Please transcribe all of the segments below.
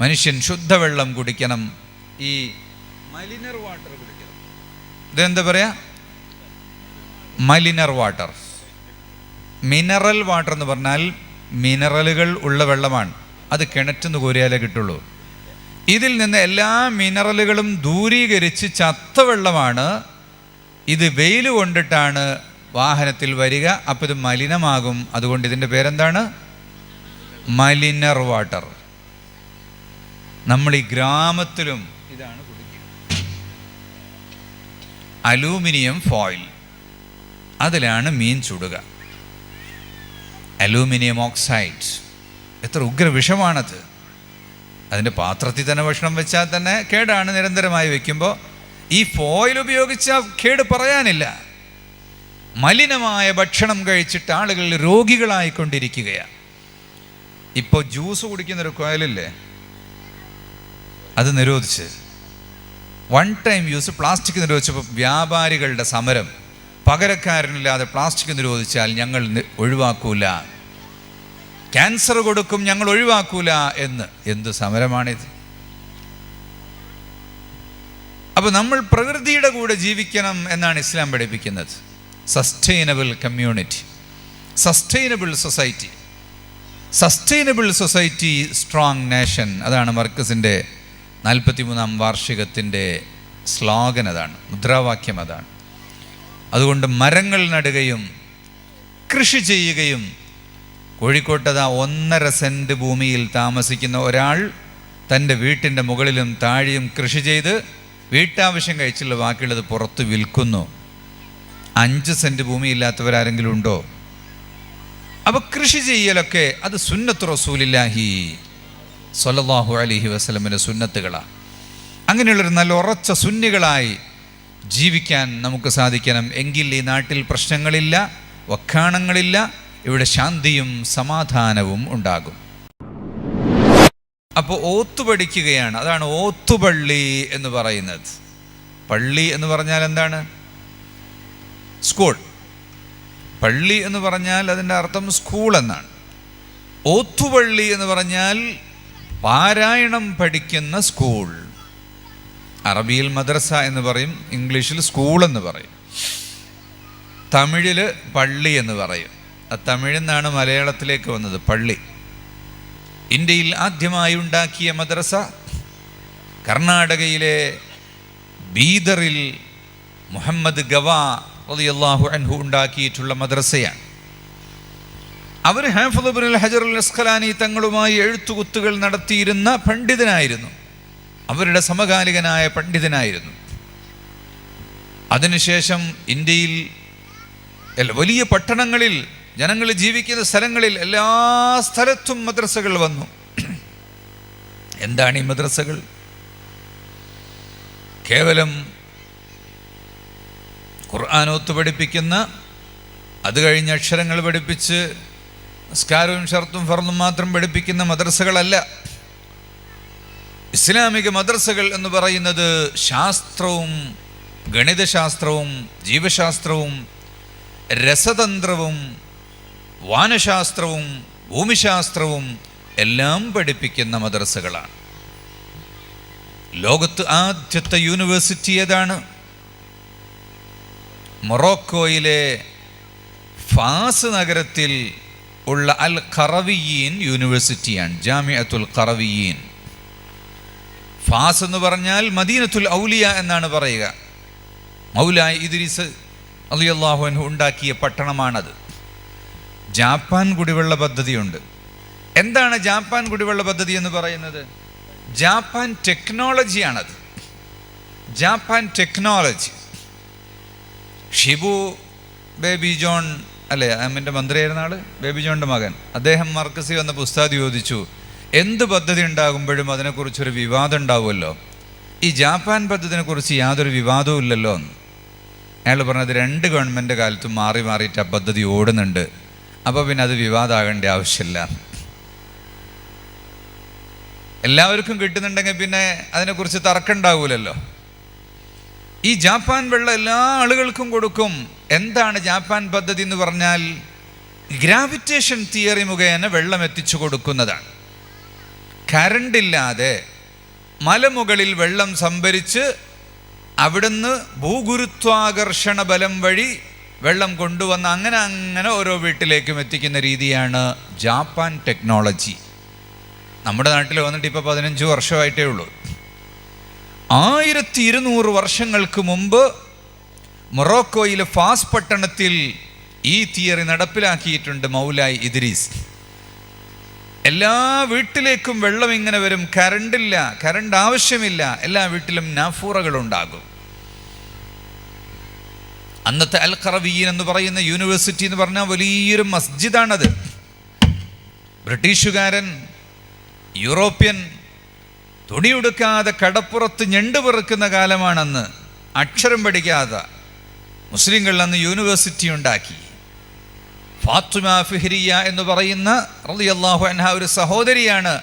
മനുഷ്യൻ ശുദ്ധവെള്ളം കുടിക്കണം. ഈ മലിനർ വാട്ടർ കുടിക്കണം. ഇതെന്താ പറയാ? മലിനർ വാട്ടർ. മിനറൽ വാട്ടർ എന്ന് പറഞ്ഞാൽ മിനറലുകൾ ഉള്ള വെള്ളമാണ്. അത് കിണറ്റെന്ന് കോരിയാലേ കിട്ടുള്ളൂ. ഇതിൽ നിന്ന് എല്ലാ മിനറലുകളും ദൂരീകരിച്ച് ചത്ത വെള്ളമാണ്. ഇത് വെയിൽ കൊണ്ടിട്ടാണ് വാഹനത്തിൽ വരിക. അപ്പോൾ ഇത് മലിനമാകും. അതുകൊണ്ട് ഇതിന്റെ പേരെന്താണ്? മലിനർ വാട്ടർ. നമ്മൾ ഈ ഗ്രാമത്തിലും ഇതാണ് കുടിക്കുക അലൂമിനിയം ഫോയിൽ. അതിലാണ് മീൻ ചുടുക. Aluminium oxide. എത്ര ഉഗ്ര വിഷമാണത്. അതിന്റെ പാത്രത്തിൽ തന്നെ ഭക്ഷണം വെച്ചാൽ തന്നെ കേടാണ് നിരന്തരമായി വെക്കുമ്പോൾ. ഈ ഫോയിൽ ഉപയോഗിച്ച കേട് പറയാനില്ല. മലിനമായ ഭക്ഷണം കഴിച്ചിട്ട് ആളുകൾ രോഗികളായിക്കൊണ്ടിരിക്കുകയാണ്. ഇപ്പോൾ ജ്യൂസ് കുടിക്കുന്നൊരു കോയലില്ലേ? അത് നിരോധിച്ച്. വൺ ടൈം യൂസ് പ്ലാസ്റ്റിക് നിരോധിച്ചപ്പോൾ വ്യാപാരികളുടെ സമരം. പകരക്കാരനില്ലാതെ പ്ലാസ്റ്റിക് നിരോധിച്ചാൽ ഞങ്ങൾ ഒഴിവാക്കൂല. ക്യാൻസർ കൊടുക്കും ഞങ്ങൾ ഒഴിവാക്കൂല എന്ന്. എന്ത് സമരമാണിത്? അപ്പോൾ നമ്മൾ പ്രകൃതിയുടെ കൂടെ ജീവിക്കണം എന്നാണ് ഇസ്ലാം പഠിപ്പിക്കുന്നത്. Sustainable community sustainable society sustainable society strong nation അതാണ് മർക്കസിന്റെ നാൽപ്പത്തിമൂന്നാം വാർഷികത്തിന്റെ ശ്ലോകൻ അതാണ് മുദ്രാവാക്യം അതാണ്. അതുകൊണ്ട് മരങ്ങൾ നടുകയും കൃഷി ചെയ്യുകയും കോഴിക്കോട്ടത് ഒന്നര സെന്റ് ഭൂമിയിൽ താമസിക്കുന്ന ഒരാൾ തന്റെ വീട്ടിന്റെ മുകളിലും താഴെയും കൃഷി ചെയ്ത് വീട്ടാവശ്യം കഴിച്ചുള്ള ബാക്കിയുള്ളത് പുറത്ത് വിൽക്കുന്നു. അഞ്ച് സെന്റ് ഭൂമി ഇല്ലാത്തവരാരെങ്കിലും ഉണ്ടോ? അപ്പോൾ കൃഷി ചെയ്യലൊക്കെ അത് സുന്നത്ത് റസൂലില്ലാഹി സ്വല്ലല്ലാഹു അലൈഹി വസ്ലമിന്റെ സുന്നത്തുകളാണ്. അങ്ങനെയുള്ളൊരു നല്ല ഉറച്ച സുന്നികളായി ജീവിക്കാൻ നമുക്ക് സാധിക്കണം. എങ്കിൽ ഈ നാട്ടിൽ പ്രശ്നങ്ങളില്ല വക്കാണങ്ങളില്ല ഇവിടെ ശാന്തിയും സമാധാനവും ഉണ്ടാകും. അപ്പോൾ ഓത്തു പഠിക്കുകയാണ്. അതാണ് ഓത്തുപള്ളി എന്ന് പറയുന്നത്. പള്ളി എന്ന് പറഞ്ഞാൽ എന്താണ്? സ്കൂൾ. പള്ളി എന്ന് പറഞ്ഞാൽ അതിന്റെ അർത്ഥം സ്കൂൾ എന്നാണ്. ഓത്തുപള്ളി എന്ന് പറഞ്ഞാൽ പാരായണം പഠിക്കുന്ന സ്കൂൾ. അറബിയിൽ മദ്രസ എന്ന് പറയും ഇംഗ്ലീഷിൽ സ്കൂൾ എന്ന് പറയും. തമിഴിൽ പള്ളി എന്ന് പറയും. ആ തമിഴിൽ നിന്നാണ് മലയാളത്തിലേക്ക് വന്നത് പള്ളി. ഇന്ത്യയിൽ ആദ്യമായി ഉണ്ടാക്കിയ മദ്രസ കർണാടകയിലെ ബീദറിൽ മുഹമ്മദ് ഗവ റളിയല്ലാഹു അൻഹു ഉണ്ടാക്കിയിട്ടുള്ള മദ്രസയാണ്. അവർ ഹാഫുൽ ഹജറുൽ അസ്ഖലാനി തങ്ങളുമായി എഴുത്തുകുത്തുകൾ നടത്തിയിരുന്ന പണ്ഡിതനായിരുന്നു. അവരുടെ സമകാലികനായ പണ്ഡിതനായിരുന്നു. അതിനുശേഷം ഇന്ത്യയിൽ വലിയ പട്ടണങ്ങളിൽ ജനങ്ങൾ ജീവിക്കുന്ന സ്ഥലങ്ങളിൽ എല്ലാ സ്ഥലത്തും മദ്രസകൾ വന്നു. എന്താണ് ഈ മദ്രസകൾ? കേവലം ഖുർആാനോത്ത് പഠിപ്പിക്കുന്ന അത് കഴിഞ്ഞ് അക്ഷരങ്ങൾ പഠിപ്പിച്ച് നിസ്കാരവും ഷർത്തും ഫർന്നും മാത്രം പഠിപ്പിക്കുന്ന മദ്രസകളല്ല. ഇസ്ലാമിക മദ്രസകൾ എന്ന് പറയുന്നത് ശാസ്ത്രവും ഗണിതശാസ്ത്രവും ജീവശാസ്ത്രവും രസതന്ത്രവും വാനശാസ്ത്രവും ഭൂമിശാസ്ത്രവും എല്ലാം പഠിപ്പിക്കുന്ന മദ്രസകളാണ്. ലോകത്ത് ആദ്യത്തെ യൂണിവേഴ്സിറ്റി ഏതാണ്? മൊറോക്കോയിലെ ഫാസ് നഗരത്തിൽ ഉള്ള അൽ ഖറവിയീൻ യൂണിവേഴ്സിറ്റിയാണ് ജാമിഅത്തുൽ ഖറവിയീൻ ഫാസ് എന്ന് പറഞ്ഞാൽ മദീനത്തുൽ ഔലിയ എന്നാണ് പറയുക. മൗലായ ഇദ്രീസ് അലിയല്ലാഹു അൻഹു ഉണ്ടാക്കിയ പട്ടണമാണത്. ജാപ്പാൻ കുടിവെള്ള പദ്ധതിയുണ്ട്. എന്താണ് ജാപ്പാൻ കുടിവെള്ള പദ്ധതി എന്ന് പറയുന്നത്? Japan ടെക്നോളജിയാണത്. Japan technology. Shibu Baby John അല്ലേ അമ്മിന്റെ മന്ത്രിയായിരുന്ന ആൾ? ബേബി ജോണിന്റെ മകൻ. അദ്ദേഹം മർക്കസി വന്ന പുസ്തകം ചോദിച്ചു എന്ത് പദ്ധതി ഉണ്ടാകുമ്പോഴും അതിനെക്കുറിച്ചൊരു വിവാദം ഉണ്ടാവുമല്ലോ? ഈ ജാപ്പാൻ പദ്ധതിനെക്കുറിച്ച് യാതൊരു വിവാദവും ഇല്ലല്ലോ അയാൾ പറഞ്ഞത് രണ്ട് ഗവൺമെന്റ് കാലത്തും മാറി മാറിയിട്ട് ആ പദ്ധതി ഓടുന്നുണ്ട്. അപ്പോൾ പിന്നെ അത് വിവാദമാകേണ്ട ആവശ്യമില്ല. എല്ലാവർക്കും കിട്ടുന്നുണ്ടെങ്കിൽ പിന്നെ അതിനെക്കുറിച്ച് തർക്കം ഉണ്ടാവൂലല്ലോ. ഈ ജാപ്പാൻ വെള്ളം എല്ലാ ആളുകൾക്കും കൊടുക്കും. എന്താണ് ജാപ്പാൻ പദ്ധതി എന്ന് പറഞ്ഞാൽ ഗ്രാവിറ്റേഷൻ തിയറി മുഖേന വെള്ളം എത്തിച്ചു കൊടുക്കുന്നതാണ്. കരണ്ടില്ലാതെ മലമുകളിൽ വെള്ളം സംഭരിച്ച് അവിടുന്ന് ഭൂഗുരുത്വാകർഷണ ബലം വഴി വെള്ളം കൊണ്ടുവന്ന് അങ്ങനെ അങ്ങനെ ഓരോ വീട്ടിലേക്കും എത്തിക്കുന്ന രീതിയാണ് ജാപ്പാൻ ടെക്നോളജി. നമ്മുടെ നാട്ടിൽ വന്നിട്ട് ഇപ്പോൾ പതിനഞ്ച് വർഷമായിട്ടേ ഉള്ളൂ. ആയിരത്തി ഇരുന്നൂറ് വർഷങ്ങൾക്ക് മുമ്പ് മൊറോക്കോയിലെ ഫാസ് പട്ടണത്തിൽ ഈ തിയറി നടപ്പിലാക്കിയിട്ടുണ്ട് മൗലായി ഇദ്രീസ്. എല്ലാ വീട്ടിലേക്കും വെള്ളം ഇങ്ങനെ വരും. കരണ്ടില്ല കരണ്ട് ആവശ്യമില്ല. എല്ലാ വീട്ടിലും നാഫൂറകളുണ്ടാകും. അന്നത്തെ അൽ ഖറവീൻ എന്ന് പറയുന്ന യൂണിവേഴ്സിറ്റി എന്ന് പറഞ്ഞാൽ വലിയൊരു മസ്ജിദാണത്. ബ്രിട്ടീഷുകാരൻ യൂറോപ്യൻ തുണിയുടുക്കാതെ കടപ്പുറത്ത് ഞണ്ട് പിറക്കുന്ന കാലമാണെന്ന് അക്ഷരം പഠിക്കാതെ മുസ്ലിങ്ങൾ അന്ന് യൂണിവേഴ്സിറ്റി ഉണ്ടാക്കി. ഫാത്തുമ ഫിഹ്രിയ എന്ന് പറയുന്ന റളിയല്ലാഹു അൻഹ ഒരു സഹോദരിയാണ്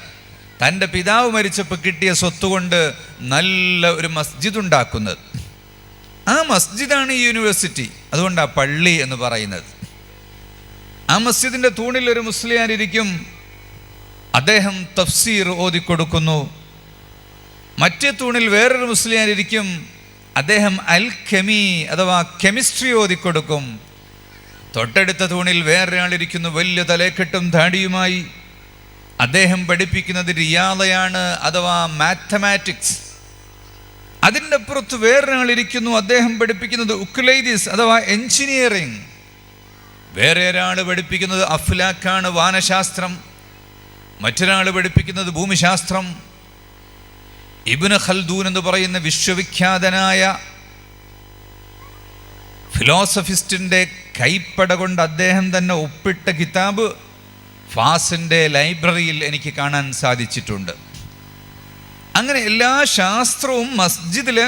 തന്റെ പിതാവ് മരിച്ചപ്പോൾ കിട്ടിയ സ്വത്ത് കൊണ്ട് നല്ല ഒരു മസ്ജിദ് ഉണ്ടാക്കുന്നത്. ആ മസ്ജിദാണ് ഈ യൂണിവേഴ്സിറ്റി. അതുകൊണ്ടാണ് പള്ളി എന്ന് പറയുന്നത്. ആ മസ്ജിദിന്റെ തൂണിൽ ഒരു മുസ്ലിയാർ ഇരിക്കും അദ്ദേഹം തഫ്സീർ ഓതിക്കൊടുക്കുന്നു. മറ്റേ തൂണിൽ വേറൊരു മുസ്ലിം ഇരിക്കും. അദ്ദേഹം അൽ കെമി അഥവാ കെമിസ്ട്രി ഓതിക്കൊടുക്കും. തൊട്ടടുത്ത തൂണിൽ വേറൊരാളിരിക്കുന്നു വലിയ തലേക്കെട്ടും ധാടിയുമായി അദ്ദേഹം പഠിപ്പിക്കുന്നത് റിയാദയാണ് അഥവാ മാത്തമാറ്റിക്സ്. അതിന്റെ അപ്പുറത്ത് വേറൊരാളിരിക്കുന്നു അദ്ദേഹം പഠിപ്പിക്കുന്നത് ഉക്ലൈദിസ് അഥവാ എഞ്ചിനീയറിംഗ് വേറെ ഒരാൾ പഠിപ്പിക്കുന്നത് അഫ്ലാക്കാണ് വാനശാസ്ത്രം. മറ്റൊരാൾ പഠിപ്പിക്കുന്നത് ഭൂമിശാസ്ത്രം. ഇബിന് ഖൽദൂൻ എന്ന് പറയുന്ന വിശ്വവിഖ്യാതനായ ഫിലോസഫിസ്റ്റിന്റെ കൈപ്പട കൊണ്ട് അദ്ദേഹം തന്നെ ഒപ്പിട്ട കിതാബ് ഫാസിന്റെ ലൈബ്രറിയിൽ എനിക്ക് കാണാൻ സാധിച്ചിട്ടുണ്ട്. അങ്ങനെ എല്ലാ ശാസ്ത്രവും മസ്ജിദിൽ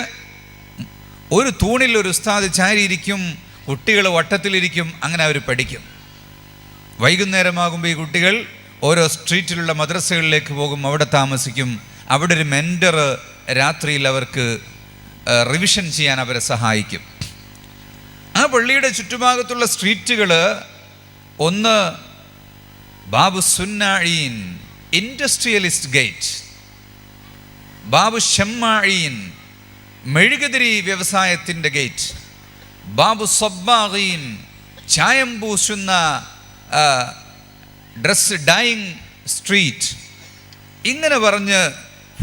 ഒരു തൂണിൽ ഒരു ഉസ്താദ് ചാരിയിരിക്കും കുട്ടികൾ വട്ടത്തിലിരിക്കും അങ്ങനെ അവർ പഠിക്കും. വൈകുന്നേരമാകുമ്പോൾ ഈ കുട്ടികൾ ഓരോ സ്ട്രീറ്റിലുള്ള മദ്രസകളിലേക്ക് പോകും അവിടെ താമസിക്കും അവിടെ ഒരു മെന്റർ രാത്രിയിൽ അവർക്ക് റിവിഷൻ ചെയ്യാൻ അവരെ സഹായിക്കും. ആ പള്ളിയുടെ ചുറ്റുഭാഗത്തുള്ള സ്ട്രീറ്റുകൾ ഒന്ന് ബാബു സുന്നാഴീൻ ഇൻഡസ്ട്രിയലിസ്റ്റ് ഗേറ്റ് ബാബു ഷെമ്മാഴീൻ മെഴുകുതിരി വ്യവസായത്തിന്റെ ഗേറ്റ് ബാബു സബ്ബാഗീൻ ചായം പൂശുന്ന ഡ്രസ് ഡൈയിങ് സ്ട്രീറ്റ് ഇങ്ങനെ പറഞ്ഞ്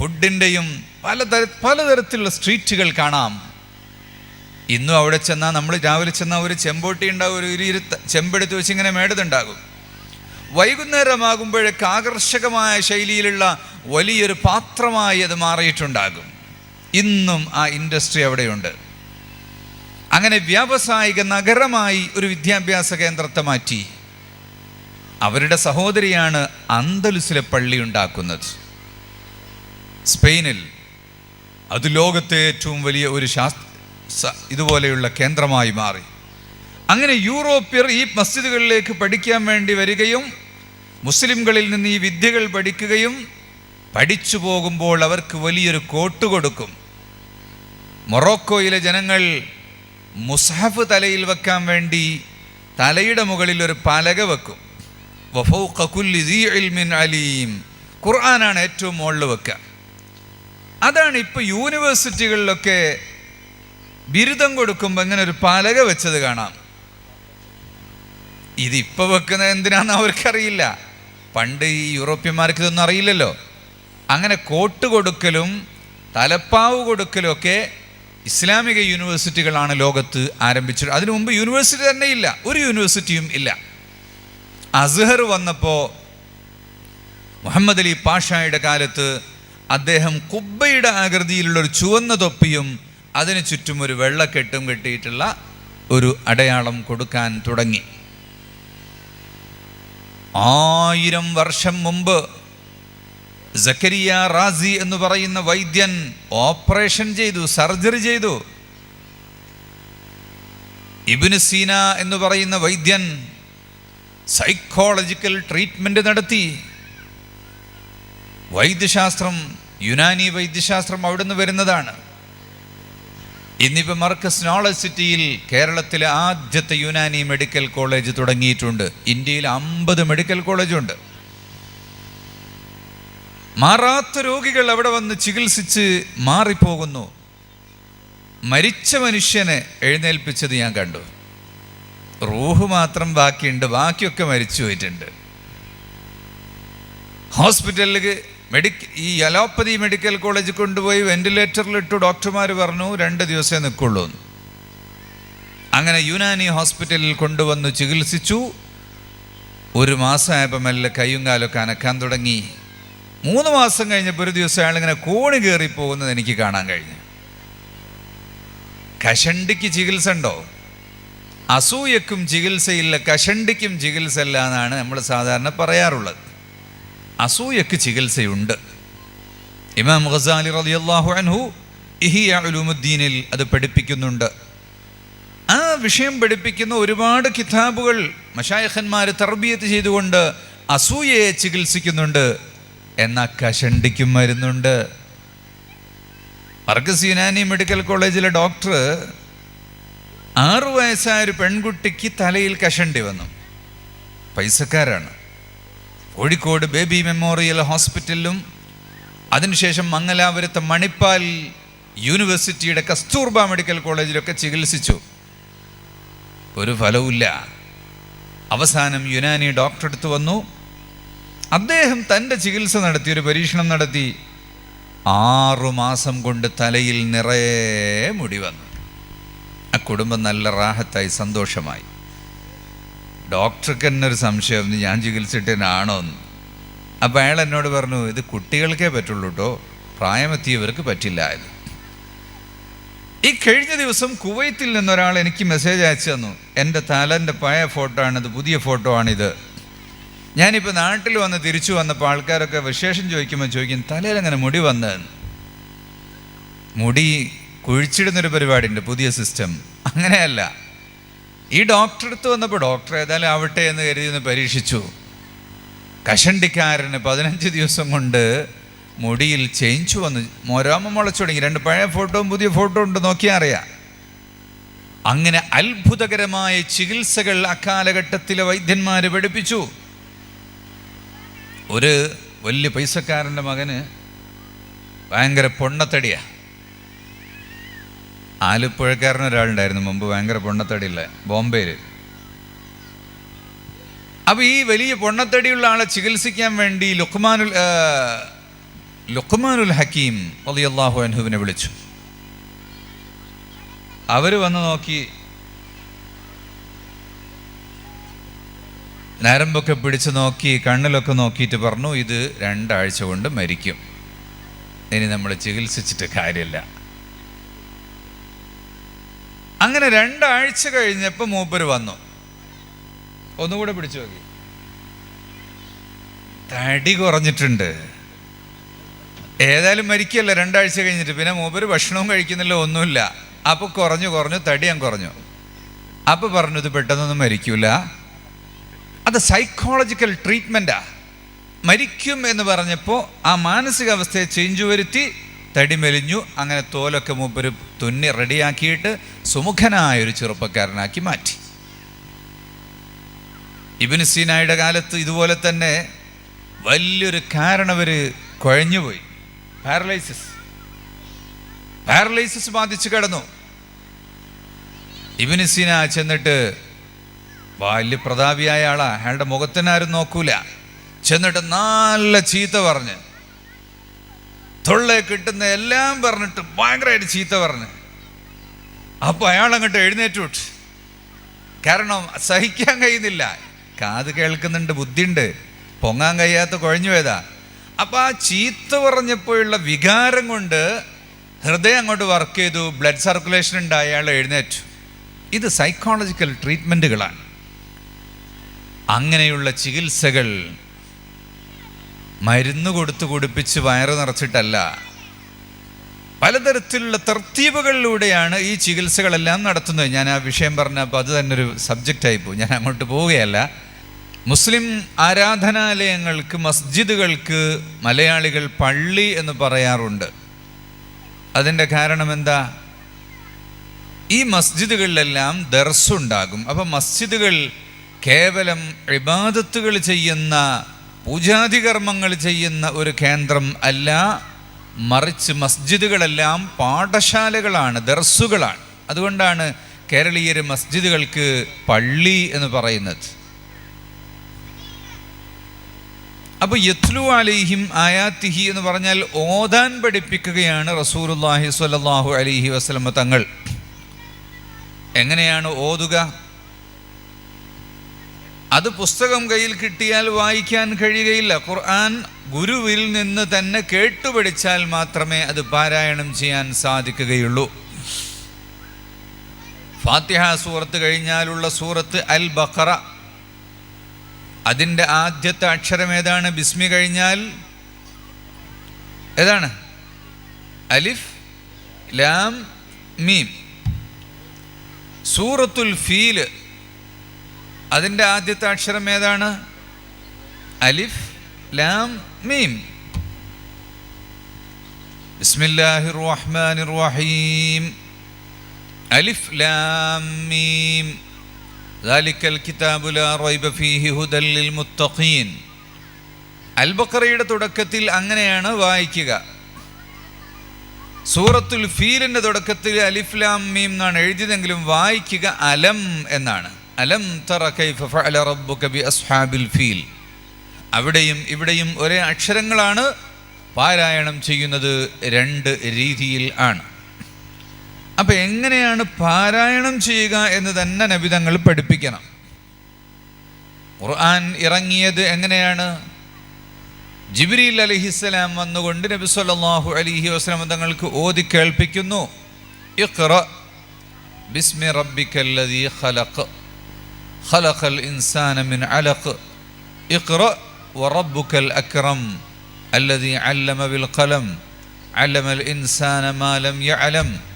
ഫുഡിന്റെയും പലതര പലതരത്തിലുള്ള സ്ട്രീറ്റുകൾ കാണാം. ഇന്നും അവിടെ ചെന്നാൽ നമ്മൾ രാവിലെ ചെന്നാൽ ഒരു ചെമ്പോട്ടി ഉണ്ടാവും ഒരു ഇരു ഇരുത്ത ചെമ്പെടുത്ത് വെച്ച് ഇങ്ങനെ മേടതുണ്ടാകും. വൈകുന്നേരമാകുമ്പോഴേക്ക് ആകർഷകമായ ശൈലിയിലുള്ള വലിയൊരു പാത്രമായി അത് മാറിയിട്ടുണ്ടാകും. ഇന്നും ആ ഇൻഡസ്ട്രി അവിടെയുണ്ട്. അങ്ങനെ വ്യാവസായിക നഗരമായി ഒരു വിദ്യാഭ്യാസ കേന്ദ്രത്തെ മാറ്റി. അവരുടെ സഹോദരിയാണ് അന്തലുസിലെ പള്ളി ഉണ്ടാക്കുന്നത്. സ്പെയിനിൽ അത് ലോകത്തെ ഏറ്റവും വലിയ ഒരു ശാസ്ത്ര ഇതുപോലെയുള്ള കേന്ദ്രമായി മാറി. അങ്ങനെ യൂറോപ്യർ ഈ മസ്ജിദുകളിലേക്ക് പഠിക്കാൻ വേണ്ടി വരികയും മുസ്ലിംകളിൽ നിന്ന് ഈ വിദ്യകൾ പഠിക്കുകയും പഠിച്ചു പോകുമ്പോൾ അവർക്ക് വലിയൊരു കോട്ട് കൊടുക്കും. മൊറോക്കോയിലെ ജനങ്ങൾ മുസഹഫ് തലയിൽ വെക്കാൻ വേണ്ടി തലയുടെ മുകളിൽ ഒരു പലക വെക്കും. വഫൗ കുല്ലി ദീ അലീം. ഖുർആനാണ് ഏറ്റവും മുകളിൽ വെക്കുക. അതാണ് ഇപ്പോൾ യൂണിവേഴ്സിറ്റികളിലൊക്കെ ബിരുദം കൊടുക്കുമ്പോൾ ഇങ്ങനെ ഒരു പലക വെച്ചത് കാണാം. ഇതിപ്പോൾ വെക്കുന്നത് എന്തിനാന്ന് അവർക്കറിയില്ല. പണ്ട് ഈ യൂറോപ്യന്മാർക്ക് ഇതൊന്നും അറിയില്ലല്ലോ. അങ്ങനെ കോട്ട് കൊടുക്കലും തലപ്പാവ് കൊടുക്കലും ഒക്കെ ഇസ്ലാമിക യൂണിവേഴ്സിറ്റികളാണ് ലോകത്ത് ആരംഭിച്ചത്. അതിനു മുമ്പ് യൂണിവേഴ്സിറ്റി തന്നെ ഇല്ല. ഒരു യൂണിവേഴ്സിറ്റിയും ഇല്ല. അസ്ഹർ വന്നപ്പോൾ മുഹമ്മദ് അലി പാഷായുടെ കാലത്ത് അദ്ദേഹം കുബ്ബയുടെ ആകൃതിയിലുള്ള ഒരു ചുവന്ന തൊപ്പിയും അതിന് ചുറ്റും ഒരു വെള്ളക്കെട്ടും കെട്ടിയിട്ടുള്ള ഒരു അടയാളം കൊടുക്കാൻ തുടങ്ങി. ആയിരം വർഷം മുമ്പ് സക്കരിയ റാസി എന്ന് പറയുന്ന വൈദ്യൻ ഓപ്പറേഷൻ ചെയ്തു സർജറി ചെയ്തു. ഇബിന് സീന എന്ന് പറയുന്ന വൈദ്യൻ സൈക്കോളജിക്കൽ ട്രീറ്റ്മെന്റ് നടത്തി. വൈദ്യശാസ്ത്രം യുനാനി വൈദ്യശാസ്ത്രം അവിടുന്ന് വരുന്നതാണ്. ഇന്നിപ്പോൾ മർക്കസ് നോളജ് സിറ്റിയിൽ കേരളത്തിലെ ആദ്യത്തെ യുനാനി മെഡിക്കൽ കോളേജ് തുടങ്ങിയിട്ടുണ്ട്. ഇന്ത്യയിൽ അമ്പത് മെഡിക്കൽ കോളേജുണ്ട്. മാറാത്ത രോഗികൾ അവിടെ വന്ന് ചികിത്സിച്ച് മാറിപ്പോകുന്നു. മരിച്ച മനുഷ്യനെ എഴുന്നേൽപ്പിച്ചത് ഞാൻ കണ്ടു. റൂഹ് മാത്രം ബാക്കിയുണ്ട് ബാക്കിയൊക്കെ മരിച്ചു പോയിട്ടുണ്ട്. ഹോസ്പിറ്റലിൽ മെഡിക്ക ഈ അലോപ്പതി മെഡിക്കൽ കോളേജിൽ കൊണ്ടുപോയി വെന്റിലേറ്ററിലിട്ടു ഡോക്ടർമാർ പറഞ്ഞു രണ്ട് ദിവസമേ നിൽക്കുള്ളൂ. അങ്ങനെ യുനാനി ഹോസ്പിറ്റലിൽ കൊണ്ടുവന്ന് ചികിത്സിച്ചു. ഒരു മാസമായപ്പോൾ മെല്ലെ കയ്യും കാലൊക്കെ അനക്കാൻ തുടങ്ങി. മൂന്ന് മാസം കഴിഞ്ഞപ്പോൾ ഒരു ദിവസം അയാളിങ്ങനെ കോണി കയറി പോകുന്നത് എനിക്ക് കാണാൻ കഴിഞ്ഞു. കഷണ്ടിക്ക് ചികിത്സ ഉണ്ടോ? അസൂയക്കും ചികിത്സയില്ല കഷണ്ടിക്കും ചികിത്സ ഇല്ല എന്നാണ് നമ്മൾ സാധാരണ പറയാറുള്ളത്. അസൂയക്ക് ചികിത്സയുണ്ട്. ഇമാം ഖസാലി റളിയല്ലാഹു അൻഹു ഇഹിയ ഉലൂമുദ്ദീനിൽ അത് പഠിപ്പിക്കുന്നുണ്ട്. ആ വിഷയം പഠിപ്പിക്കുന്ന ഒരുപാട് കിതാബുകൾ മഷായഖന്മാർ തർബിയത്ത് ചെയ്തുകൊണ്ട് അസൂയയെ ചികിത്സിക്കുന്നുണ്ട്. എന്നാൽ കഷണ്ടിക്കും മരുന്നുണ്ട്. വർഗസ് യുനാനി മെഡിക്കൽ കോളേജിലെ ഡോക്ടർ ആറു വയസ്സായ ഒരു പെൺകുട്ടിക്ക് തലയിൽ കഷണ്ടി വന്നു. പൈസക്കാരാണ്. കോഴിക്കോട് ബേബി മെമ്മോറിയൽ ഹോസ്പിറ്റലിലും അതിനുശേഷം മംഗലാപുരത്തെ മണിപ്പാൽ യൂണിവേഴ്സിറ്റിയുടെ കസ്തൂർബ മെഡിക്കൽ കോളേജിലൊക്കെ ചികിത്സിച്ചു. ഒരു ഫലവുമില്ല. അവസാനം യുനാനി ഡോക്ടർ അടുത്ത് വന്നു. അദ്ദേഹം തന്റെ ചികിത്സ നടത്തി ഒരു പരീക്ഷണം നടത്തി. ആറുമാസം കൊണ്ട് തലയിൽ നിറയെ മുടി വന്നു. ആ കുടുംബം നല്ല റാഹത്തായി സന്തോഷമായി. ഡോക്ടർക്ക് തന്നെ ഒരു സംശയം ഞാൻ ചികിത്സിട്ടതിനാണോ എന്ന്. അപ്പം അയാൾ എന്നോട് പറഞ്ഞു ഇത് കുട്ടികൾക്കേ പറ്റുള്ളൂ കേട്ടോ പ്രായമെത്തിയവർക്ക് പറ്റില്ല എന്ന് ഈ കഴിഞ്ഞ ദിവസം കുവൈത്തിൽ നിന്നൊരാൾ എനിക്ക് മെസ്സേജ് അയച്ചു തന്നു. എന്റെ തലന്റെ പഴയ ഫോട്ടോ ആണിത് പുതിയ ഫോട്ടോ ആണിത് ഞാനിപ്പോൾ നാട്ടിൽ വന്ന് തിരിച്ചു വന്നപ്പോൾ ആൾക്കാരൊക്കെ വിശേഷം ചോദിക്കുമ്പോൾ ചോദിക്കും തലയിൽ അങ്ങനെ മുടി വന്നതെന്ന് മുടി കുഴിച്ചിടുന്നൊരു പരിപാടിയുണ്ട് പുതിയ സിസ്റ്റം. അങ്ങനെയല്ല. ഈ ഡോക്ടറെ അടുത്ത് വന്നപ്പോൾ ഡോക്ടർ ഏതായാലും ആവട്ടെ എന്ന് കരുതി ഒന്ന് പരീക്ഷിച്ചു. കഷണ്ടിക്കാരന് പതിനഞ്ച് ദിവസം കൊണ്ട് മുടിയിൽ ചേഞ്ച് വന്ന്. മോരാമ മുളച്ചു തുടങ്ങി. രണ്ട് പഴയ ഫോട്ടോയും പുതിയ ഫോട്ടോ ഉണ്ട് നോക്കിയാൽ അറിയാം. അങ്ങനെ അത്ഭുതകരമായ ചികിത്സകൾ അക്കാലഘട്ടത്തിലെ വൈദ്യന്മാർ പഠിപ്പിച്ചു. ഒരു വലിയ പൈസക്കാരന്റെ മകന് ഭയങ്കര പൊണ്ണത്തടിയാ. ആലപ്പുഴക്കാരൻ ഒരാളുണ്ടായിരുന്നു മുമ്പ് ഭയങ്കര പൊണ്ണത്തടിയുള്ള ബോംബെയിൽ അപ്പോൾ ഈ വലിയ പൊണ്ണത്തടിയുള്ള ആളെ ചികിത്സിക്കാൻ വേണ്ടി ലുഖ്മാനുൽ ലുഖ്മാനുൽ ഹക്കീം അള്ളാഹു അൻഹുവിനെ വിളിച്ചു. അവർ വന്ന് നോക്കി നരമ്പൊക്കെ പിടിച്ച് നോക്കി കണ്ണിലൊക്കെ നോക്കിയിട്ട് പറഞ്ഞു ഇത് രണ്ടാഴ്ച കൊണ്ട് മരിക്കും. ഇനി നമ്മൾ ചികിത്സിച്ചിട്ട് കാര്യമില്ല. അങ്ങനെ രണ്ടാഴ്ച കഴിഞ്ഞപ്പോൾ മൂപ്പർ വന്നു. ഒന്നുകൂടെ പിടിച്ചു നോക്കി. തടി കുറഞ്ഞിട്ടുണ്ട്. ഏതായാലും മരിക്കല്ല രണ്ടാഴ്ച കഴിഞ്ഞിട്ട്. പിന്നെ മൂപ്പര് ഭക്ഷണവും കഴിക്കുന്നില്ല ഒന്നുമില്ല. അപ്പൊ കുറഞ്ഞു കുറഞ്ഞു തടി ഞാൻ കുറഞ്ഞു. അപ്പൊ പറഞ്ഞു ഇത് പെട്ടെന്നൊന്നും മരിക്കൂല. അത് സൈക്കോളജിക്കൽ ട്രീറ്റ്മെന്റാ മരിക്കും എന്ന് പറഞ്ഞപ്പോൾ ആ മാനസികാവസ്ഥയെ ചേഞ്ച് വരുത്തി തടി മെലിഞ്ഞു അങ്ങനെ തോലൊക്കെ മൂപ്പര് തുന്നി റെഡിയാക്കിയിട്ട് സുമുഖനായ ഒരു ചെറുപ്പക്കാരനാക്കി മാറ്റി. ഇബിന് സീനായുടെ കാലത്ത് ഇതുപോലെ തന്നെ വലിയൊരു കാരണവർ കുഴഞ്ഞുപോയി. പാരലൈസിസ്. പാരലൈസിസ് ബാധിച്ചു കിടന്നു. ഇബിന് സീന ചെന്നിട്ട് വലിയ പ്രതാപിയായ ആളാ. അയാളുടെ മുഖത്തിനാരും നോക്കൂല. ചെന്നിട്ട് നല്ല ചീത്ത പറഞ്ഞ് തൊള്ളെ കിട്ടുന്ന എല്ലാം പറഞ്ഞിട്ട് ഭയങ്കരമായിട്ട് ചീത്ത പറഞ്ഞ്. അപ്പോൾ അയാൾ അങ്ങോട്ട് എഴുന്നേറ്റ് വിട്ട്. കാരണം സഹിക്കാൻ കഴിയുന്നില്ല. കാത് കേൾക്കുന്നുണ്ട് ബുദ്ധിയുണ്ട്. പൊങ്ങാൻ കഴിയാത്ത കുഴഞ്ഞു പോയതാ. അപ്പൊ ആ ചീത്ത പറഞ്ഞപ്പോഴുള്ള വികാരം കൊണ്ട് ഹൃദയം അങ്ങോട്ട് വർക്ക് ചെയ്തു. ബ്ലഡ് സർക്കുലേഷൻ ഉണ്ടായി അയാൾ എഴുന്നേറ്റു. ഇത് സൈക്കോളജിക്കൽ ട്രീറ്റ്മെന്റുകളാണ് അങ്ങനെയുള്ള ചികിത്സകൾ മരുന്ന് കൊടുത്ത് കുടിപ്പിച്ച് വയറ് നിറച്ചിട്ടല്ല. പലതരത്തിലുള്ള തർത്തീപുകളിലൂടെയാണ് ഈ ചികിത്സകളെല്ലാം നടത്തുന്നത്. ഞാൻ ആ വിഷയം പറഞ്ഞപ്പോൾ അത് തന്നെ ഒരു സബ്ജക്റ്റായി പോകും ഞാൻ അങ്ങോട്ട് പോവുകയല്ല. മുസ്ലിം ആരാധനാലയങ്ങൾക്ക് മസ്ജിദുകൾക്ക് മലയാളികൾ പള്ളി എന്ന് പറയാറുണ്ട്. അതിന്റെ കാരണം എന്താ? ഈ മസ്ജിദുകളിലെല്ലാം ദർസുണ്ടാകും. അപ്പം മസ്ജിദുകൾ കേവലം ഇബാദത്തുകൾ ചെയ്യുന്ന പൂജാതി കർമ്മങ്ങൾ ചെയ്യുന്ന ഒരു കേന്ദ്രം അല്ല മറിച്ച് മസ്ജിദുകളെല്ലാം പാഠശാലകളാണ് ദർസുകളാണ്. അതുകൊണ്ടാണ് കേരളീയർ മസ്ജിദുകൾക്ക് പള്ളി എന്ന് പറയുന്നത്. അപ്പോൾ യത്ലു അലിഹിം ആയാത്തിഹി എന്ന് പറഞ്ഞാൽ ഓതാൻ പഠിപ്പിക്കുകയാണ് റസൂലുല്ലാഹി സ്വല്ലല്ലാഹു അലിഹി വസ്ലമ തങ്ങൾ. എങ്ങനെയാണ് ഓതുക? അത് പുസ്തകം കയ്യിൽ കിട്ടിയാൽ വായിക്കാൻ കഴിയുകയില്ല. ഖുർആൻ ഗുരുവിൽ നിന്ന് തന്നെ കേട്ടുപഠിച്ചാൽ മാത്രമേ അത് പാരായണം ചെയ്യാൻ സാധിക്കുകയുള്ളൂ. ഫാത്തിഹ സൂറത്ത് കഴിഞ്ഞാലുള്ള സൂറത്ത് അൽ ബഖറ അതിന്റെ ആദ്യത്തെ അക്ഷരം ഏതാണ്? ബിസ്മി കഴിഞ്ഞാൽ ഏതാണ്? അലിഫ് ലാം മീം. സൂറത്തുൽ ഫീൽ അതിൻ്റെ ആദ്യത്തെ അക്ഷരം ഏതാണ് അലിഫ് ലാം മീം ബിസ്മില്ലാഹിർ റഹ്മാനിർ റഹീം അലിഫ് ലാം മീം ذلك الكتاب لا ريب فيه هدى للمتقين അൽബക്കറയുടെ തുടക്കത്തിൽ അങ്ങനെയാണ് വായിക്കുക സൂറത്തുൽ ഫീലിന്റെ തുടക്കത്തിൽ അലിഫ് ലാം മീം എന്നാണ് എഴുതിയതെങ്കിലും വായിക്കുക അലം എന്നാണ് അലം തറ കൈഫ ഫഅല റബ്ബുക അസ്ഹാബിൽ ഫീൽ. അവിടെയും ഇവിടെയും ഒരേ അക്ഷരങ്ങളാണ് പാരായണം ചെയ്യുന്നത് രണ്ട് രീതിയിൽ ആണ്. അപ്പം എങ്ങനെയാണ് പാരായണം ചെയ്യുക എന്ന് തന്നെ നബിതങ്ങൾ പഠിപ്പിക്കണം. ഖുർആൻ ഇറങ്ങിയത് എങ്ങനെയാണ്? ജിബ്രീൽ അലഹിസ്സലാം വന്നുകൊണ്ട് നബി സല്ലാഹു അലിഹി വസല്ലം തങ്ങൾക്ക് ഓതി കേൾപ്പിക്കുന്നു. ഇഖ്റ ബിസ്മി റബ്ബിക്കല്ലദീ ഖലഖ്. ഖലഖൽ الإنسان من علق. اقرأ وربك الأكرم الذي علم بالقلم علم الإنسان ما لم يعلم.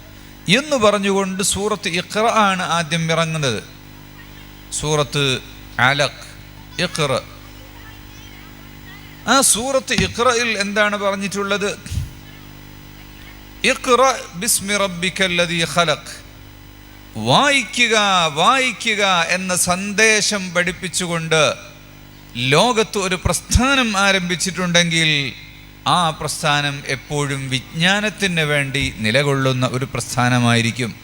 എന്ന് പറഞ്ഞുകൊണ്ട് സൂറത്ത് ഇഖ്റ ആണ് ആദ്യം ഇറങ്ങുന്നത്. സൂറത്ത് അലഖ് ഇഖ്റ. ആ സൂറത്ത് ഇഖ്റയിൽ എന്താണ് പറഞ്ഞിട്ടുള്ളത്? ഇഖ്റ ബിസ്മി റബ്ബിക്കല്ലദീ ഖലഖ്. വായിക്കുക വായിക്കുക എന്ന സന്ദേശം പഠിപ്പിച്ചുകൊണ്ട് ലോകത്ത് ഒരു പ്രസ്ഥാനം ആരംഭിച്ചിട്ടുണ്ടെങ്കിൽ ആ പ്രസ്ഥാനം എപ്പോഴും വിജ്ഞാനത്തിന് വേണ്ടി നിലകൊള്ളുന്ന ഒരു പ്രസ്ഥാനമായിരിക്കും.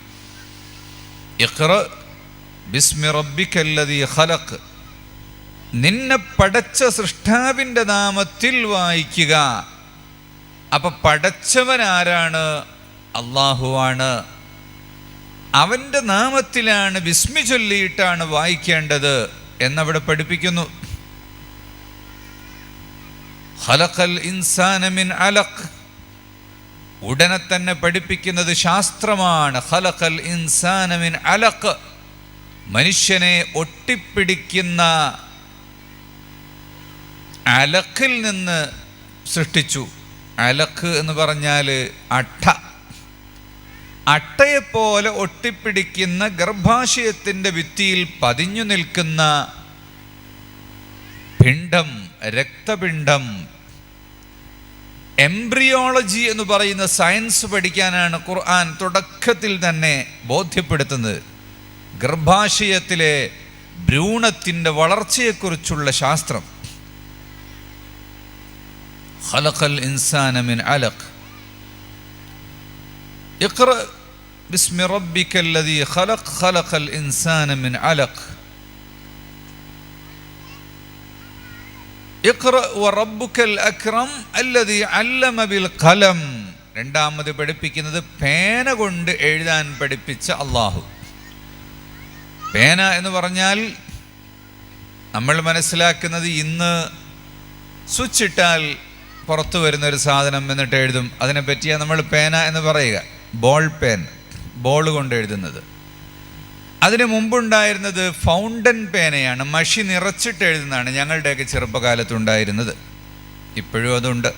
ഇഖ്റ ബിസ്മി റബ്ബിക്കല്ലദി ഖലഖ്. നിന്നെ പടച്ച സൃഷ്ടാവിന്റെ നാമത്തിൽ വായിക്കുക. അപ്പം പടച്ചവൻ ആരാണ് അള്ളാഹുവാണ് അവന്റെ നാമത്തിലാണ് വിസ്മി ചൊല്ലിയിട്ടാണ് വായിക്കേണ്ടത് എന്നവിടെ പഠിപ്പിക്കുന്നു. ഹലഖൽ ഇൻസാനമിൻ അലഖ്. ഉടനെ തന്നെ പഠിപ്പിക്കുന്നത് ശാസ്ത്രമാണ്. ഹലഖൽ ഇൻസാനമിൻ അലഖ്. മനുഷ്യനെ ഒട്ടിപ്പിടിക്കുന്ന അലഖിൽ നിന്ന് സൃഷ്ടിച്ചു. അലക്ക് എന്ന് പറഞ്ഞാൽ അട്ട അട്ടയെപ്പോലെ ഒട്ടിപ്പിടിക്കുന്ന ഗർഭാശയത്തിന്റെ ഭിത്തിയിൽ പതിഞ്ഞു നിൽക്കുന്ന പിണ്ഡം രക്തപിണ്ഡം എംബ്രിയോളജി എന്ന് പറയുന്ന സയൻസ് പഠിക്കാനാണ് ഖുർആൻ തുടക്കത്തിൽ തന്നെ ബോധ്യപ്പെടുത്തുന്നത്. ഗർഭാശയത്തിലെ ഭ്രൂണത്തിന്റെ വളർച്ചയെക്കുറിച്ചുള്ള ശാസ്ത്രം. ഖലഖൽ ഇൻസാനമിൻ അലഖ്. ഇഖ്റ ബിസ്മി റബ്ബിക്കല്ലദീ ഖലഖ് ഖലഖൽ ഇൻസാന മിൻ അലഖ്. ഇഖ്റ വറബ്ബുക്കൽ അക്രം അല്ലദീ അല്ലമ ബിൽ ഖലം. രണ്ടാമത് പഠിപ്പിക്കുന്നത് പേന കൊണ്ട് എഴുതാൻ പഠിപ്പിച്ച അള്ളാഹു പേന എന്ന് പറഞ്ഞാൽ നമ്മൾ മനസ്സിലാക്കുന്നത് ഇന്ന് സ്വിച്ചിട്ടാൽ പുറത്തു വരുന്ന ഒരു സാധനം എന്നിട്ട് എഴുതും. അതിനെപ്പറ്റിയാണ് നമ്മൾ പേന എന്ന് പറയുക. ബോൾ പേൻ ബോൾ കൊണ്ട് എഴുതുന്നത്. അതിന് മുമ്പുണ്ടായിരുന്നത് ഫൗണ്ടൻ പേനയാണ് മഷി നിറച്ചിട്ട് എഴുതുന്നതാണ് ഞങ്ങളുടെയൊക്കെ ചെറുപ്പകാലത്തുണ്ടായിരുന്നത്. ഇപ്പോഴും അതുണ്ട്.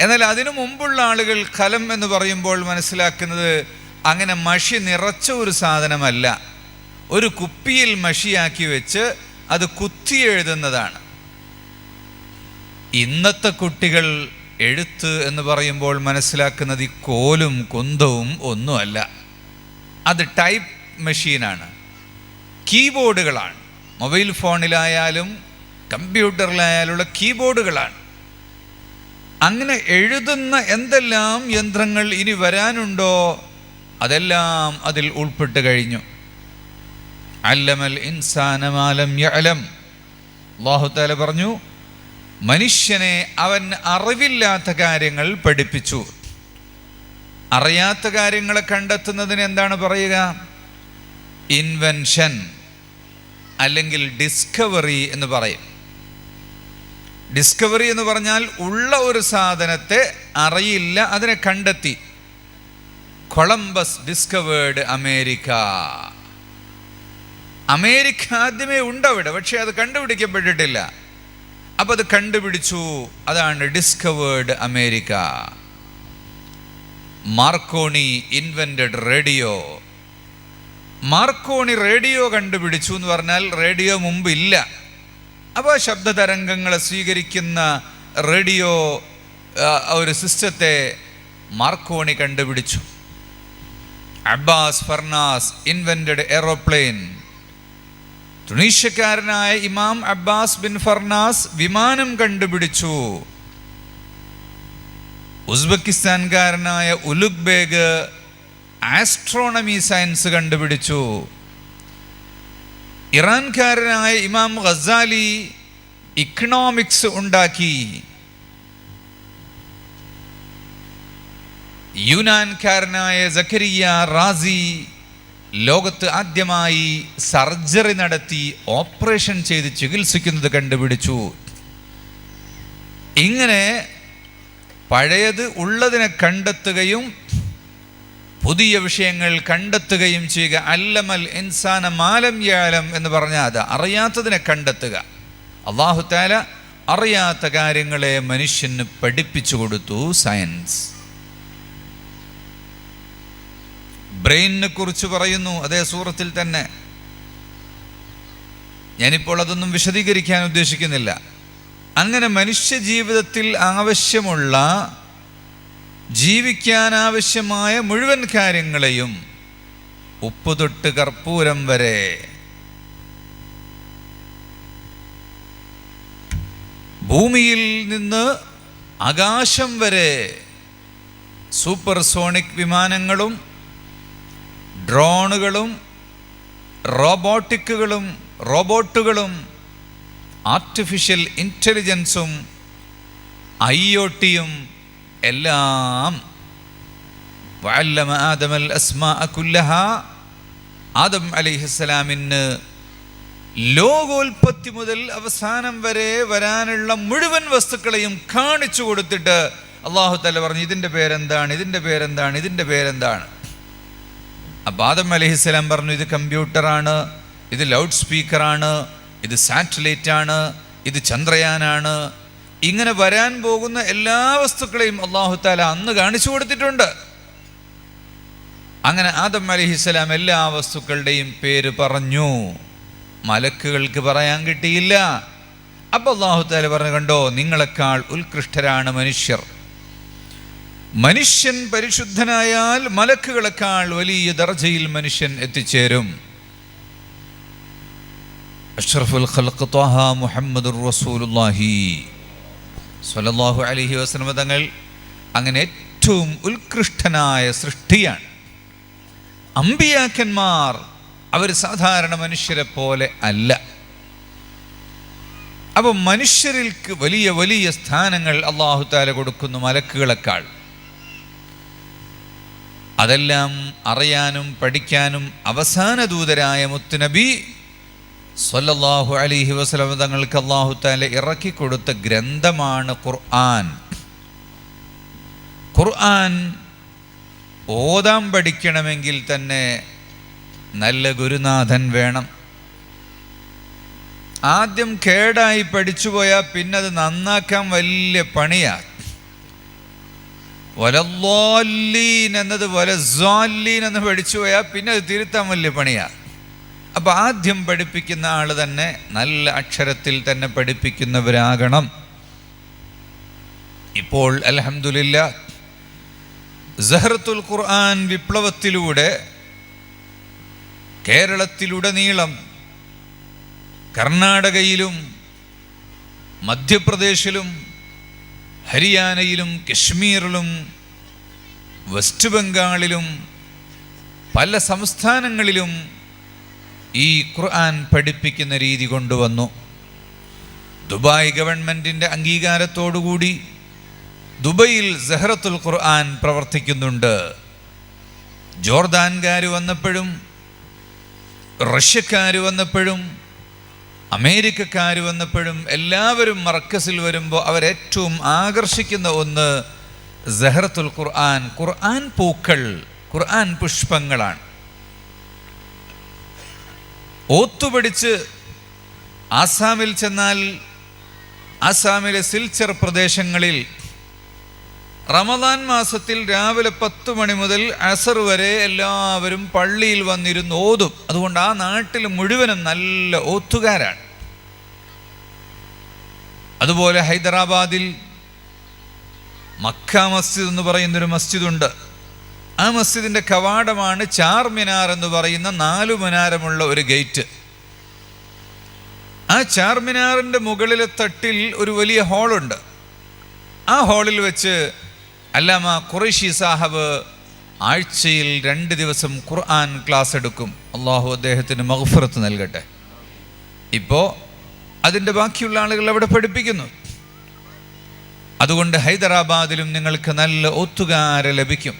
എന്നാൽ അതിനു മുമ്പുള്ള ആളുകൾ കലം എന്ന് പറയുമ്പോൾ മനസ്സിലാക്കുന്നത് അങ്ങനെ മഷി നിറച്ച ഒരു സാധനമല്ല. ഒരു കുപ്പിയിൽ മഷിയാക്കി വെച്ച് അത് കുത്തി എഴുതുന്നതാണ്. ഇന്നത്തെ കുട്ടികൾ എഴുത്ത് എന്ന് പറയുമ്പോൾ മനസ്സിലാക്കുന്നത് ഈ കോലും കുന്തവും ഒന്നുമല്ല. അത് ടൈപ്പ് മെഷീനാണ്. കീബോർഡുകളാണ്. മൊബൈൽ ഫോണിലായാലും കമ്പ്യൂട്ടറിലായാലുള്ള കീബോർഡുകളാണ്. അങ്ങനെ എഴുതുന്ന എന്തെല്ലാം യന്ത്രങ്ങൾ ഇനി വരാനുണ്ടോ അതെല്ലാം അതിൽ ഉൾപ്പെട്ട് കഴിഞ്ഞു. അല്ലമൽ ഇൻസാനമാലം യഅലം. അള്ളാഹുത്താല പറഞ്ഞു മനുഷ്യനെ അവൻ അറിവില്ലാത്ത കാര്യങ്ങൾ പഠിപ്പിച്ചു. അറിയാത്ത കാര്യങ്ങൾ കണ്ടെത്തുന്നതിന് എന്താണ് പറയുക? ഇൻവെൻഷൻ അല്ലെങ്കിൽ ഡിസ്കവറി എന്ന് പറയും. ഡിസ്കവറി എന്ന് പറഞ്ഞാൽ ഉള്ള ഒരു സാധനത്തെ അറിയില്ല അതിനെ കണ്ടെത്തി. കൊളംബസ് ഡിസ്കവേർഡ് അമേരിക്ക അമേരിക്ക ആദ്യമേ ഉണ്ടവിടെ പക്ഷേ അത് കണ്ടുപിടിക്കപ്പെട്ടിട്ടില്ല. അപ്പോൾ അത് കണ്ടുപിടിച്ചു. അതാണ് discovered America Marconi invented radio Marconi radio കണ്ടുപിടിച്ചു എന്ന് പറഞ്ഞാൽ റേഡിയോ മുമ്പ് ഇല്ല അപ്പോൾ ശബ്ദ തരംഗങ്ങളെ സ്വീകരിക്കുന്ന റേഡിയോ ഒരു സിസ്റ്റത്തെ മാർക്കോണി കണ്ടുപിടിച്ചു. അബ്ബാസ് ഫർണാസ് ഇൻവെന്റഡ് എറോപ്ലെയിൻ തുണീഷ്യക്കാരനായ ഇമാം അബ്ബാസ് ബിൻ ഫർനാസ് വിമാനം കണ്ടുപിടിച്ചു. ഉസ്ബെക്കിസ്ഥാൻകാരനായ ഉലുഗ് ബേഗ് ആസ്ട്രോണമി സയൻസ് കണ്ടുപിടിച്ചു. ഇറാൻകാരനായ ഇമാം ഖസാലി ഇക്കണോമിക്സ് ഉണ്ടാക്കി. യൂനാൻകാരനായ സക്കരിയ റാസി ലോകത്ത് ആദ്യമായി സർജറി നടത്തി ഓപ്പറേഷൻ ചെയ്ത് ചികിത്സിക്കുന്നത് കണ്ടുപിടിച്ചു. ഇങ്ങനെ പഴയത് ഉള്ളതിനെ കണ്ടെത്തുകയും പുതിയ വിഷയങ്ങൾ കണ്ടെത്തുകയും ചെയ്യുക. അല്ലമൽ ഇൻസാന മാലം യാലം എന്ന് പറഞ്ഞാൽ അത് അറിയാത്തതിനെ കണ്ടെത്തുക. അള്ളാഹുത്താല അറിയാത്ത കാര്യങ്ങളെ മനുഷ്യന് പഠിപ്പിച്ചു കൊടുത്തു സയൻസ്. ബ്രെയിനിനെ കുറിച്ച് പറയുന്നു അതേ സൂറത്തിൽ തന്നെ. ഞാനിപ്പോൾ അതൊന്നും വിശദീകരിക്കാൻ ഉദ്ദേശിക്കുന്നില്ല. അങ്ങനെ മനുഷ്യ ജീവിതത്തിൽ ആവശ്യമുള്ള ജീവിക്കാൻ ആവശ്യമായ മുഴുവൻ കാര്യങ്ങളെയും ഉപ്പ് തൊട്ട് കർപ്പൂരം വരെ. ഭൂമിയിൽ നിന്ന് ആകാശം വരെ സൂപ്പർ സോണിക് വിമാനങ്ങളും ഡ്രോണുകളും റോബോട്ടിക്കുകളും റോബോട്ടുകളും ആർട്ടിഫിഷ്യൽ ഇന്റലിജൻസും ഐ ഒ ടിയും എല്ലാം ആദമൽ അസ്മാ കുല്ലഹ ആദം അലിഹിസ്സലാമിന് ലോകോൽപത്തി മുതൽ അവസാനം വരെ വരാനുള്ള മുഴുവൻ വസ്തുക്കളെയും കാണിച്ചു കൊടുത്തിട്ട് അള്ളാഹു തല പറഞ്ഞു ഇതിന്റെ പേരെന്താണ് ഇതിന്റെ പേരെന്താണ് ഇതിന്റെ പേരെന്താണ്? അപ്പോൾ ആദം അലഹിസ്സലാം പറഞ്ഞു ഇത് കമ്പ്യൂട്ടറാണ് ഇത് ലൗഡ് സ്പീക്കറാണ് ഇത് സാറ്റലൈറ്റ് ആണ് ഇത് ചന്ദ്രയാനാണ്. ഇങ്ങനെ വരാൻ പോകുന്ന എല്ലാ വസ്തുക്കളെയും അള്ളാഹു താല അന്ന് കാണിച്ചു കൊടുത്തിട്ടുണ്ട്. അങ്ങനെ ആദം അലഹിസ്സലാം എല്ലാ വസ്തുക്കളുടെയും പേര് പറഞ്ഞു. മലക്കുകൾക്ക് പറയാൻ കിട്ടിയില്ല. അപ്പോൾ അള്ളാഹു താല പറഞ്ഞു കണ്ടോ നിങ്ങളെക്കാൾ ഉത്കൃഷ്ടരാണ് മനുഷ്യർ. മനുഷ്യൻ പരിശുദ്ധനായാൽ മലക്കുകളെക്കാൾ വലിയ ദർജയിൽ മനുഷ്യൻ എത്തിച്ചേരും. അഷ്റഫുൽ ഖൽഖ് ത്വാഹ മുഹമ്മദുർ റസൂലുള്ളാഹി. സ്വല്ലല്ലാഹു അലൈഹി വസല്ലം തങ്ങൾ അങ്ങനെ ഏറ്റവും ഉത്കൃഷ്ടനായ സൃഷ്ടിയാണ്. അമ്പിയാക്കന്മാർ അവർ സാധാരണ മനുഷ്യരെ പോലെ അല്ല. അപ്പം മനുഷ്യരിൽക്ക് വലിയ വലിയ സ്ഥാനങ്ങൾ അള്ളാഹു താല കൊടുക്കുന്നു മലക്കുകളെക്കാൾ. അതെല്ലാം അറിയാനും പഠിക്കാനും അവസാന ദൂതരായ മുത്തുനബി സ്വല്ലല്ലാഹു അലിഹി വസല്ലം തങ്ങൾക്ക് അള്ളാഹു താല ഇറക്കി കൊടുത്ത ഗ്രന്ഥമാണ് ഖുർആൻ. ഖുർആൻ ഓതാൻ പഠിക്കണമെങ്കിൽ തന്നെ നല്ല ഗുരുനാഥൻ വേണം. ആദ്യം കേടായി പഠിച്ചുപോയാൽ പിന്നെ അത് നന്നാക്കാൻ വലിയ പണിയാ. വലല്ലോല്ലീൻ എന്നത് വലസ്വാല്ലീൻ എന്ന് പഠിച്ചു പോയാൽ പിന്നെ അത് തിരുത്താൻ വലിയ പണിയാ. അപ്പോൾ ആദ്യം പഠിപ്പിക്കുന്ന ആൾ തന്നെ നല്ല അക്ഷരത്തിൽ തന്നെ പഠിപ്പിക്കുന്നവരാകണം. ഇപ്പോൾ അലഹമില്ല സഹറത്തുൽ ഖുർആൻ വിപ്ലവത്തിലൂടെ കേരളത്തിലുടനീളം കർണാടകയിലും മധ്യപ്രദേശിലും ഹരിയാനയിലും കശ്മീരിലും വെസ്റ്റ് ബംഗാളിലും പല സംസ്ഥാനങ്ങളിലും ഈ ഖുർആൻ പഠിപ്പിക്കുന്ന രീതി കൊണ്ടുവന്നു. ദുബായ് ഗവൺമെന്റിന്റെ അംഗീകാരത്തോടുകൂടി ദുബൈയിൽ സെഹ്റത്തുൽ ഖുർആൻ പ്രവർത്തിക്കുന്നുണ്ട്. ജോർദാൻകാർ വന്നപ്പോഴും റഷ്യക്കാർ വന്നപ്പോഴും അമേരിക്കക്കാർ വന്നപ്പോഴും എല്ലാവരും മർക്കസിൽ വരുമ്പോൾ അവരേറ്റവും ആകർഷിക്കുന്ന ഒന്ന് സെഹറത്തുൽ ഖുർആൻ. ഖുർആൻ പൂക്കൾ ഖുർആൻ പുഷ്പങ്ങളാണ്. ഓത്തുപിടിച്ച് ആസാമിൽ ചെന്നാൽ ആസാമിലെ സിൽച്ചർ പ്രദേശങ്ങളിൽ റമദാൻ മാസത്തിൽ രാവിലെ പത്ത് മണി മുതൽ അസർ വരെ എല്ലാവരും പള്ളിയിൽ വന്നിരുന്ന് ഓതും. അതുകൊണ്ട് ആ നാട്ടിൽ മുഴുവനും നല്ല ഓത്തുകാരാണ്. അതുപോലെ ഹൈദരാബാദിൽ മക്ക മസ്ജിദ് എന്ന് പറയുന്നൊരു മസ്ജിദുണ്ട്. ആ മസ്ജിദിന്റെ കവാടമാണ് ചാർ മിനാർ എന്ന് പറയുന്ന നാലു മിനാരമുള്ള ഒരു ഗേറ്റ്. ആ ചാർ മിനാറിന്റെ മുകളിലെ തട്ടിൽ ഒരു വലിയ ഹാളുണ്ട്. ആ ഹാളിൽ വെച്ച് അല്ലാമ ഖുറൈഷി സാഹബ് ആഴ്ചയിൽ രണ്ട് ദിവസം ഖുർആൻ ക്ലാസ് എടുക്കും. അള്ളാഹു അദ്ദേഹത്തിന് മഹഫറത്ത് നൽകട്ടെ. ഇപ്പോൾ അതിന്റെ ബാക്കിയുള്ള ആളുകൾ അവിടെ പഠിപ്പിക്കുന്നു. അതുകൊണ്ട് ഹൈദരാബാദിലും നിങ്ങൾക്ക് നല്ല ഒത്തുകാര ലഭിക്കും.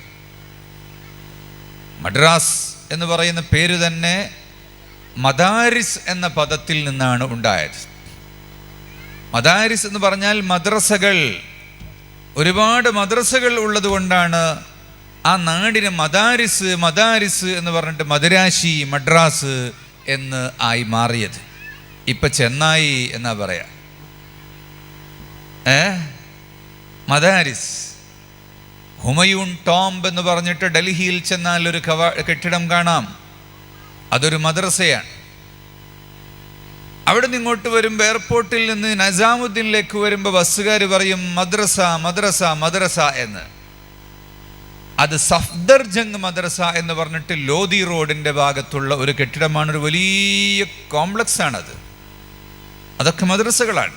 മദ്രാസ് എന്ന് പറയുന്ന പേര് തന്നെ മദാരിസ് എന്ന പദത്തിൽ നിന്നാണ് ഉണ്ടായത്. മദാരിസ് എന്ന് പറഞ്ഞാൽ മദ്രസകൾ. ഒരുപാട് മദ്രസകൾ ഉള്ളതുകൊണ്ടാണ് ആ നാടിന് മദാരിസ് മദാരിസ് എന്ന് പറഞ്ഞിട്ട് മദുരാശി മദ്രാസ് എന്ന് ആയി മാറിയത്. ഇപ്പൊ ചെന്നായി എന്നാ പറയാ? ഏ? മദാരിസ്. ഹുമയൂൺ ടോംബ് എന്ന് പറഞ്ഞിട്ട് ഡൽഹിയിൽ ചെന്നാൽ ഒരു കവാ കെട്ടിടം കാണാം. അതൊരു മദ്രസയാണ്. അവിടെ നിന്ന് ഇങ്ങോട്ട് വരുമ്പോൾ എയർപോർട്ടിൽ നിന്ന് നസാമുദ്ദീനിലേക്ക് വരുമ്പോൾ ബസ്സുകാർ പറയും മദ്രസ മദ്രസ മദ്രസ എന്ന്. അത് സഫ്ദർ ജംഗ് മദ്രസ എന്ന് പറഞ്ഞിട്ട് ലോധി റോഡിന്റെ ഭാഗത്തുള്ള ഒരു കെട്ടിടമാണ്. ഒരു വലിയ കോംപ്ലക്സ് ആണത് അതൊക്കെ മദ്രസകളാണ്.